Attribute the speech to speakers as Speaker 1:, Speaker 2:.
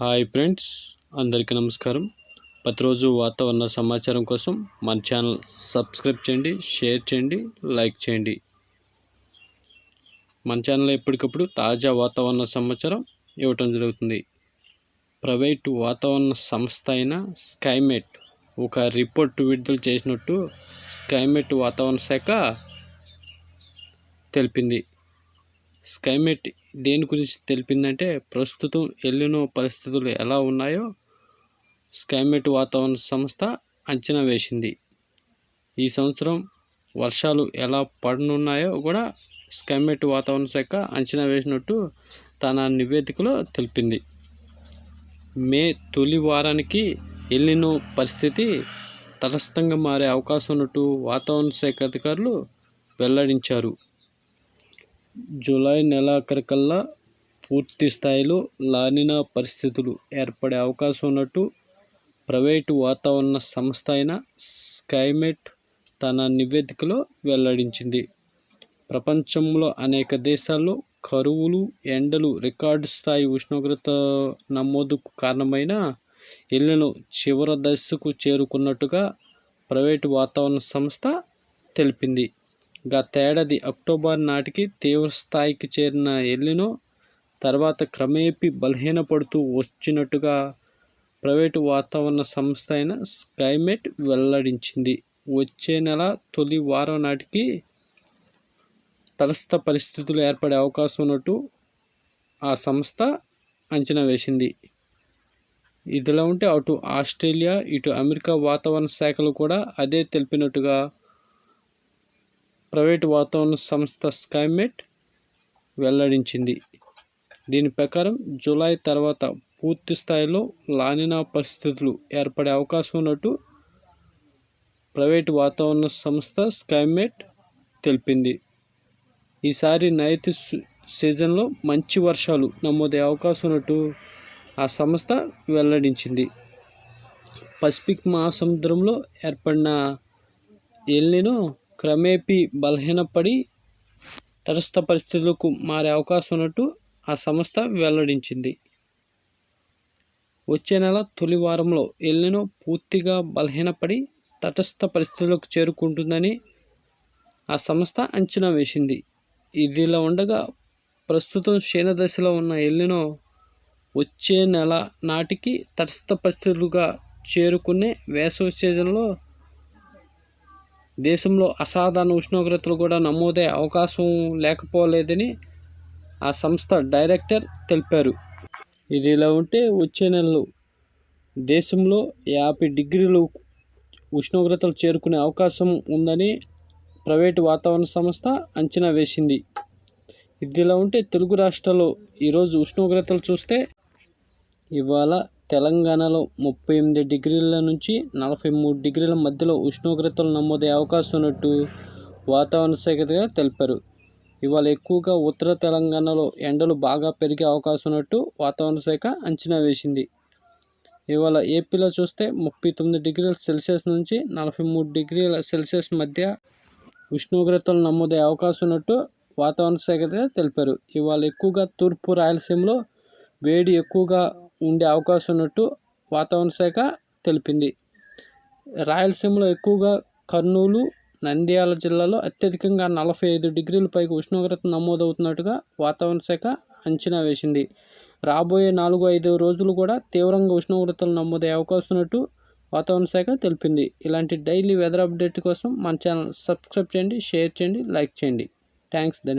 Speaker 1: Hi friends అందరికీ నమస్కారం. ప్రతిరోజు వాతావరణ సమాచారం కోసం మన ఛానల్ సబ్స్క్రైబ్ చేయండి షేర్ చేయండి లైక్ చేయండి. మన ఛానల్ ఎప్పటికప్పుడు తాజా వాతావరణ సమాచారం ఇవ్వటం జరుగుతుంది. ప్రైవేటు వాతావరణ సంస్థ అయిన స్కైమెట్ ఒక రిపోర్ట్ విడుదల చేసినట్టు స్కైమెట్ వాతావరణ శాఖ తెలిపింది. స్కైమెట్ దేని గురించి తెలిపిందంటే ప్రస్తుతం ఎల్లినో పరిస్థితులు ఎలా ఉన్నాయో స్కామెట్ వాతావరణ సంస్థ అంచనా వేసింది. ఈ సంవత్సరం వర్షాలు ఎలా పడనున్నాయో కూడా స్కామెట్ వాతావరణ శాఖ అంచనా వేసినట్టు తన నివేదికలో తెలిపింది. మే తొలి వారానికి ఎల్లినో పరిస్థితి తటస్థంగా మారే అవకాశం ఉన్నట్టు వాతావరణ శాఖ అధికారులు వెల్లడించారు. జూలై నెలాఖరికల్లా పూర్తి స్థాయిలో లానినా పరిస్థితులు ఏర్పడే అవకాశం ఉన్నట్టు ప్రైవేటు వాతావరణ సంస్థ అయిన స్కైమెట్ తన నివేదికలో వెల్లడించింది. ప్రపంచంలో అనేక దేశాల్లో కరువులు ఎండలు రికార్డు స్థాయి ఉష్ణోగ్రత నమోదుకు కారణమైన ఇళ్ళను చివరి దశకు చేరుకున్నట్టుగా ప్రైవేటు వాతావరణ సంస్థ తెలిపింది. గతేడాది అక్టోబర్ నాటికి తీవ్రస్థాయికి చేరిన ఎల్లినో తర్వాత క్రమేపీ బలహీనపడుతూ వచ్చినట్టుగా ప్రైవేటు వాతావరణ సంస్థ అయిన స్కైమెట్ వెల్లడించింది. వచ్చే నెల తొలి వారం నాటికి తలస్థ పరిస్థితులు ఏర్పడే అవకాశం ఉన్నట్టు ఆ సంస్థ అంచనా వేసింది. ఇదిలా ఉంటే అటు ఆస్ట్రేలియా ఇటు అమెరికా వాతావరణ శాఖలు కూడా అదే తెలిపినట్టుగా ప్రైవేటు వాతావరణ సంస్థ స్కైమెట్ వెల్లడించింది. దీని ప్రకారం జూలై తర్వాత పూర్తి స్థాయిలో లానినా పరిస్థితులు ఏర్పడే అవకాశం ఉన్నట్టు ప్రైవేటు వాతావరణ సంస్థ స్కైమెట్ తెలిపింది. ఈసారి నైతి సీజన్లో మంచి వర్షాలు నమోదయ్యే అవకాశం ఉన్నట్టు ఆ సంస్థ వెల్లడించింది. పసిఫిక్ మహాసముద్రంలో ఏర్పడిన ఎల్నినో క్రమేపీ బలహీనపడి తటస్థ పరిస్థితులకు మారే అవకాశం ఉన్నట్టు ఆ సంస్థ వెల్లడించింది. వచ్చే నెల తొలి వారంలో ఎల్లినో పూర్తిగా బలహీనపడి తటస్థ పరిస్థితులకు చేరుకుంటుందని ఆ సంస్థ అంచనా వేసింది. ఇదిలా ఉండగా ప్రస్తుతం క్షీణదశలో ఉన్న ఎల్లినో వచ్చే నెల నాటికి తటస్థ పరిస్థితులుగా చేరుకునే వేసవి సీజన్లో దేశంలో అసాధారణ ఉష్ణోగ్రతలు కూడా నమోదయ్యే అవకాశం లేకపోలేదని ఆ సంస్థ డైరెక్టర్ తెలిపారు. ఇది ఇలా ఉంటే వచ్చే నెలలో దేశంలో యాభై డిగ్రీలు ఉష్ణోగ్రతలు చేరుకునే అవకాశం ఉందని ప్రైవేటు వాతావరణ సంస్థ అంచనా వేసింది. ఇది ఇలా ఉంటే తెలుగు రాష్ట్రాల్లో ఈరోజు ఉష్ణోగ్రతలు చూస్తే ఇవాళ తెలంగాణలో ముప్పై ఎనిమిది డిగ్రీల నుంచి నలభై మూడు డిగ్రీల మధ్యలో ఉష్ణోగ్రతలు నమోదయ్యే అవకాశం ఉన్నట్టు వాతావరణ శాఖగా తెలిపారు. ఇవాళ ఎక్కువగా ఉత్తర తెలంగాణలో ఎండలు బాగా పెరిగే అవకాశం ఉన్నట్టు వాతావరణ శాఖ అంచనా వేసింది. ఇవాళ ఏపీలో చూస్తే ముప్పై తొమ్మిది డిగ్రీల సెల్సియస్ నుంచి నలభై మూడు డిగ్రీల సెల్సియస్ మధ్య ఉష్ణోగ్రతలు నమోదయ్యే అవకాశం ఉన్నట్టు వాతావరణ శాఖ తెలిపారు. ఇవాళ ఎక్కువగా తూర్పు రాయలసీమలో వేడి ఎక్కువగా ఉండే అవకాశం ఉన్నట్టు వాతావరణ శాఖ తెలిపింది. రాయలసీమలో ఎక్కువగా కర్నూలు నంద్యాల జిల్లాలో అత్యధికంగా నలభై ఐదు డిగ్రీల పైకి ఉష్ణోగ్రత నమోదవుతున్నట్టుగా వాతావరణ శాఖ అంచనా వేసింది. రాబోయే నాలుగు ఐదు రోజులు కూడా తీవ్రంగా ఉష్ణోగ్రతలు నమోదయ్యే అవకాశం ఉన్నట్టు వాతావరణ శాఖ తెలిపింది. ఇలాంటి డైలీ వెదర్ అప్డేట్ కోసం మన ఛానల్ సబ్స్క్రైబ్ చేయండి షేర్ చేయండి లైక్ చేయండి. థ్యాంక్స్ ధన్యవాదాలు.